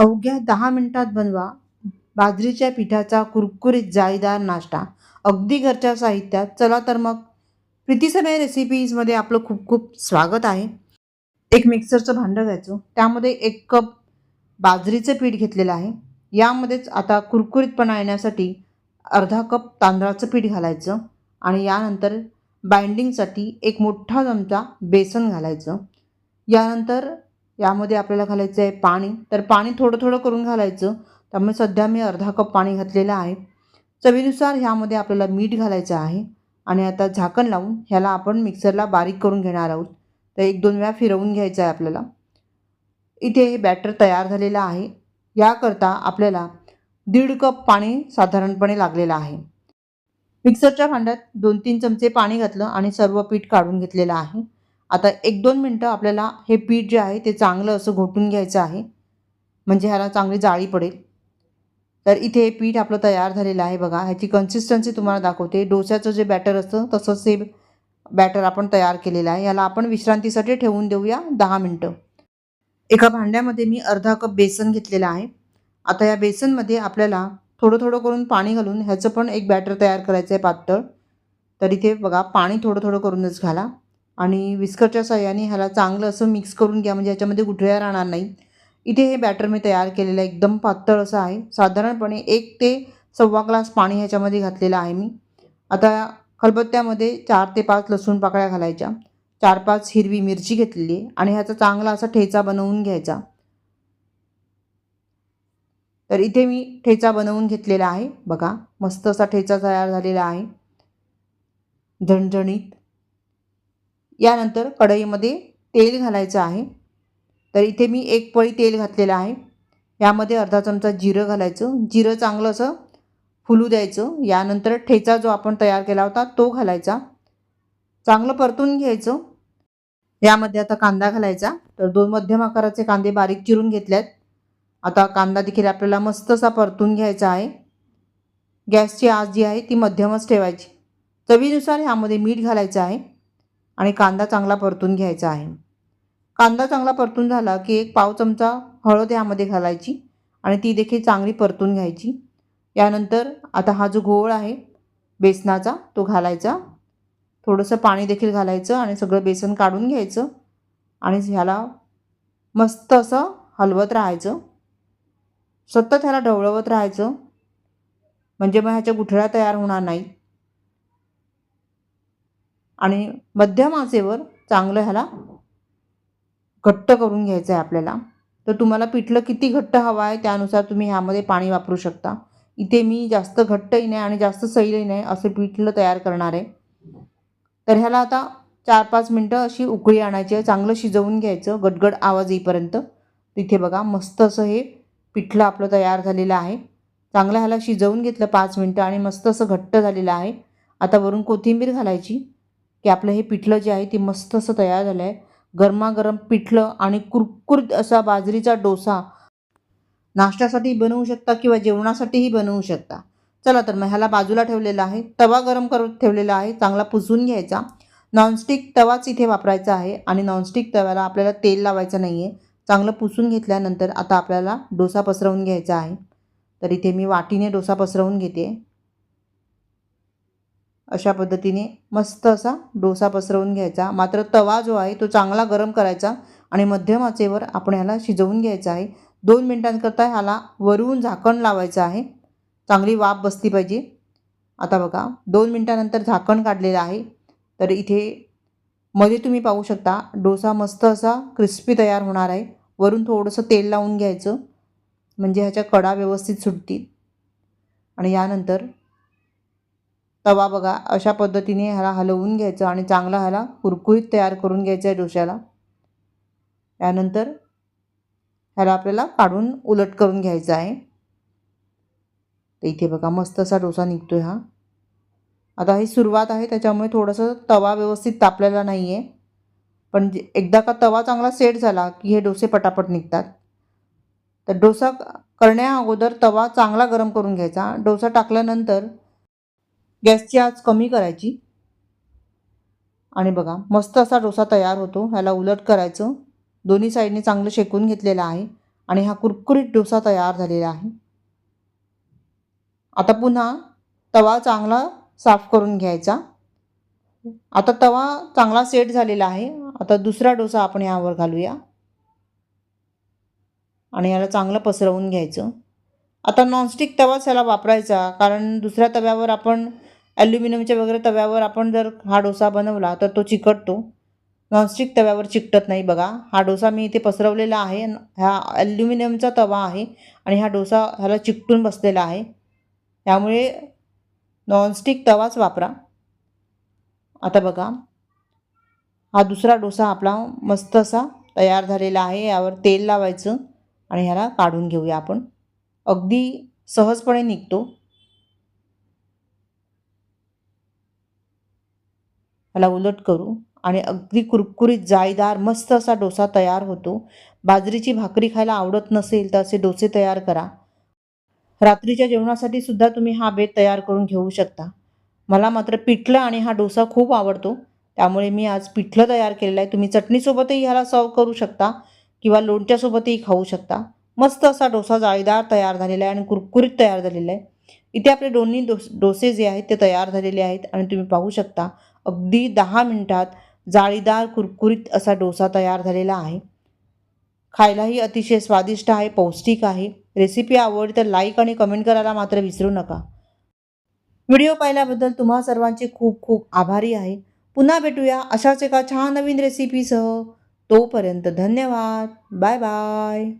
अवघ्या दहा मिनटात बनवा. बाजरीच्या पिठाचा कुरकुरीत जाळीदार नाश्ता. अगदी घरच्या साहित्यात. चला तर मग प्रीतीसमय रेसिपीजमध्ये आपलं खूप खूप स्वागत आहे. एक मिक्सरचं भांडं घ्यायचं. त्यामध्ये एक कप बाजरीचं पीठ घेतलेलं आहे. यामध्येच आता कुरकुरीतपणा येण्यासाठी अर्धा कप तांदळाचं पीठ घालायचं आणि यानंतर बाइंडिंगसाठी एक मोठा चमचा बेसन घालायचं. यानंतर यामध्ये आपल्याला घालायचं आहे पाणी. तर पाणी थोडं थोडं करून घालायचं. त्यामुळे सध्या मी अर्धा कप पाणी घातलेलं आहे. चवीनुसार ह्यामध्ये आपल्याला मीठ घालायचं आहे. आणि आता झाकण लावून ह्याला आपण मिक्सरला बारीक करून घेणार आहोत. तर एक दोन वेळा फिरवून घ्यायचं आहे आपल्याला. इथे हे बॅटर तयार झालेलं आहे. याकरता आपल्याला दीड कप पाणी साधारणपणे लागलेलं आहे. मिक्सरच्या भांड्यात दोन तीन चमचे पाणी घातलं आणि सर्व पीठ काढून घेतलेलं आहे. आता एक दोन मिनटं आपल्याला हे पीठ जे आहे ते चांगलं असं घोटून घ्यायचं आहे. म्हणजे ह्याला चांगली जाळी पडेल. तर इथे हे पीठ आपलं तयार झालेलं आहे बघा. ह्याची कन्सिस्टन्सी तुम्हाला दाखवते. डोस्याचं जे बॅटर असतं तसंच हे बॅटर आपण तयार केलेलं आहे. याला आपण विश्रांतीसाठी ठेवून देऊया दहा मिनटं. एका भांड्यामध्ये मी अर्धा कप बेसन घेतलेलं आहे. आता या बेसनमध्ये आपल्याला थोडं थोडं करून पाणी घालून ह्याचं पण एक बॅटर तयार करायचं आहे पातळ. तर इथे बघा पाणी थोडं थोडं करूनच घाला. आणि विस्करच्या साह्याने ह्याला चांगलं असं मिक्स करून घ्या म्हणजे याच्यामध्ये गुठळ्या राहणार नाही. इथे हे बॅटर मी तयार केलेलं आहे एकदम पातळ असं आहे. साधारणपणे एक ते सव्वा ग्लास पाणी ह्याच्यामध्ये घातलेलं आहे मी. आता खलबत्त्यामध्ये चार ते पाच लसूण पाकळ्या घालायच्या. चार पाच हिरवी मिरची घेतलेली आहे आणि ह्याचा चांगला असा ठेचा बनवून घ्यायचा. तर इथे मी ठेचा बनवून घेतलेला आहे. बघा मस्त असा ठेचा तयार झालेला आहे. झणझणीत. यानंतर कढईमध्ये तेल घालायचं आहे. तर इथे मी एक पळी तेल घातलेलं आहे. यामध्ये अर्धा चमचा जिरं घालायचं. जिरं चांगलं असं फुलू द्यायचं. यानंतर ठेचा जो आपण तयार केला होता तो घालायचा. चांगलं परतून घ्यायचं. यामध्ये आता कांदा घालायचा. तर दोन मध्यम आकाराचे कांदे बारीक चिरून घेतल्यात आता कांदा देखील आपल्याला मस्त असा परतून घ्यायचा आहे. गॅसची आज जी आहे ती मध्यमच ठेवायची. चवीनुसार ह्यामध्ये मीठ घालायचं आहे. आणि कांदा चांगला परतून घ्यायचा आहे. कांदा चांगला परतून झाला की एक पाव चमचा हळद यामध्ये घालायची आणि ती देखील चांगली परतून घ्यायची. यानंतर आता हा जो घोळ आहे बेसनाचा तो घालायचा. थोडंसं पाणी देखील घालायचं आणि सगळं बेसन काढून घ्यायचं आणि ह्याला मस्त असं हलवत राहायचं. सतत ह्याला ढवळवत राहायचं. म्हणजे मग ह्याच्या गुठळ्या तयार होणार नाही आणि मध्यम आचेवर चांगलं ह्याला घट्ट करून घ्यायचं आहे आपल्याला. तर तुम्हाला पिठलं किती घट्ट हवं आहे त्यानुसार तुम्ही ह्यामध्ये पाणी वापरू शकता. इथे मी जास्त घट्टही नाही आणि जास्त सैलही नाही असं पिठलं तयार करणार आहे. तर ह्याला आता चार पाच मिनटं अशी उकळी आणायची आहे. चांगलं शिजवून घ्यायचं. गडगड आवाज येईपर्यंत. तिथे बघा मस्त असं हे पिठलं आपलं तयार झालेलं आहे. चांगलं ह्याला शिजवून घेतलं पाच मिनटं आणि मस्त असं घट्ट झालेलं आहे. आता वरून कोथिंबीर घालायची. की आपलं हे पिठलं जे आहे ते मस्त असं तयार झालं आहे गरमागरम पिठलं आणि कुरकुरीत असा बाजरीचा डोसा. नाश्त्यासाठी बनवू शकता किंवा जेवणासाठीही बनवू शकता. चला तर मग ह्याला बाजूला ठेवलेला आहे. तवा गरम करत ठेवलेला आहे. चांगला पुसून घ्यायचा. नॉनस्टिक तवाच इथे वापरायचा आहे आणि नॉनस्टिक तव्याला आपल्याला तेल लावायचं नाही आहे चांगलं पुसून घेतल्यानंतर आता आपल्याला डोसा पसरवून घ्यायचा आहे. तर इथे मी वाटीने डोसा पसरवून घेते. अशा पद्धतीने मस्त असा डोसा पसरवून घ्यायचा. मात्र तवा जो आहे तो चांगला गरम करायचा आणि मध्यम आचेवर आपण ह्याला शिजवून घ्यायचा आहे. दोन मिनटांकरता ह्याला वरून झाकण लावायचं आहे. चांगली वाफ बसली पाहिजे. आता बघा दोन मिनटानंतर झाकण काढलेलं आहे. तर इथे मध्ये तुम्ही पाहू शकता डोसा मस्त असा क्रिस्पी तयार होणार आहे. वरून थोडंसं तेल लावून घ्यायचं. म्हणजे ह्याच्या कडा व्यवस्थित सुटतील. आणि यानंतर तवा बघा अशा पद्धतीने ह्याला हलवून घ्यायचं आणि चांगला ह्याला कुरकुरीत तयार करून घ्यायचं आहे डोश्याला. त्यानंतर ह्याला आपल्याला काढून उलट करून घ्यायचं आहे. तर इथे बघा मस्त असा डोसा निघतो आहे हा. आता ही सुरुवात आहे त्याच्यामुळे थोडंसं तवा व्यवस्थित तापलेला नाही आहे पण जे एकदा का तवा चांगला सेट झाला की हे डोसे पटापट निघतात. तर डोसा करण्या अगोदर तवा चांगला गरम करून घ्यायचा. डोसा टाकल्यानंतर गॅसची आच कमी करायची. आणि बघा मस्त असा डोसा तयार होतो. ह्याला उलट करायचं. दोन्ही साईडने चांगलं शेकून घेतलेलं आहे. आणि हा कुरकुरीत डोसा तयार झालेला आहे. आता पुन्हा तवा चांगला साफ करून घ्यायचा. आता तवा चांगला सेट झालेला आहे. आता दुसरा डोसा आपण यावर घालूया. आणि याला चांगलं पसरवून घ्यायचं. आता नॉनस्टिक तवाच ह्याला वापरायचा. कारण दुसऱ्या तव्यावर आपण ॲल्युमिनियमच्या वगैरे तव्यावर आपण जर हा डोसा बनवला तर तो चिकटतो. नॉनस्टिक तव्यावर चिकटत नाही बघा. हा डोसा मी इथे पसरवलेला आहे. हा ॲल्युमिनियमचा तवा आहे आणि हा डोसा ह्याला चिकटून बसलेला आहे. त्यामुळे नॉनस्टिक तवाच वापरा. आता बघा. हा दुसरा डोसा आपला मस्त असा तयार झालेला आहे. यावर तेल लावायचं आणि ह्याला काढून घेऊया आपण. अगदी सहजपणे निघतो. ह्याला उलट करू. आणि अगदी कुरकुरीत जाळीदार मस्त असा डोसा तयार होतो. बाजरीची भाकरी खायला आवडत नसेल तर असे डोसे तयार करा. रात्रीच्या जेवणासाठी सुद्धा तुम्ही हा बेत तयार करून घेऊ शकता. मला मात्र पिठलं आणि हा डोसा खूप आवडतो. त्यामुळे मी आज पिठलं तयार केलेलं आहे. तुम्ही चटणीसोबतही ह्याला सर्व करू शकता किंवा लोणच्यासोबतही खाऊ शकता. मस्त असा डोसा जाळीदार तयार झालेला आहे आणि कुरकुरीत तयार झालेला आहे. इथे आपले दोन्ही डोस डोसे जे आहेत ते तयार झालेले आहेत आणि तुम्ही पाहू शकता. अगदी दहा मिनटात जाळीदार कुरकुरीत असा डोसा तयार झालेला आहे. खायलाही अतिशय स्वादिष्ट आहे पौष्टिक आहे. रेसिपी आवडली तर लाईक आणि कमेंट करायला मात्र विसरू नका. व्हिडिओ पाहिल्याबद्दल तुम्हा सर्वांचे खूप खूप आभारी आहे. पुन्हा भेटूया अशाच एका छान नवीन रेसिपीसह. तोपर्यंत धन्यवाद. Bye bye.